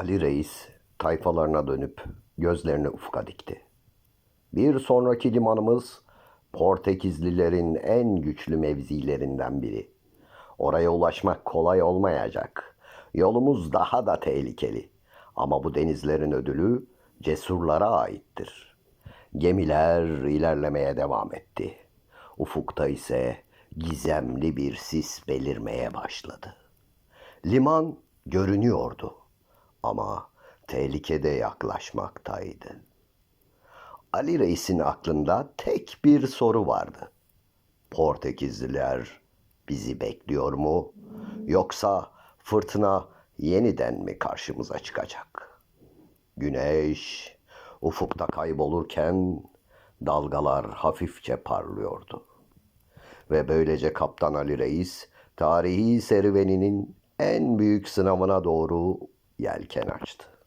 Ali Reis tayfalarına dönüp gözlerini ufka dikti. Bir sonraki limanımız Portekizlilerin en güçlü mevzilerinden biri. Oraya ulaşmak kolay olmayacak. Yolumuz daha da tehlikeli. Ama bu denizlerin ödülü cesurlara aittir. Gemiler ilerlemeye devam etti. Ufukta ise gizemli bir sis belirmeye başladı. Liman görünüyordu ama tehlikede yaklaşmaktaydı. Ali Reis'in aklında tek bir soru vardı. Portekizliler bizi bekliyor mu? Yoksa fırtına yeniden mi karşımıza çıkacak? Güneş ufukta kaybolurken dalgalar hafifçe parlıyordu. Ve böylece Kaptan Ali Reis tarihi serüveninin en büyük sınavına doğru yelken açtı.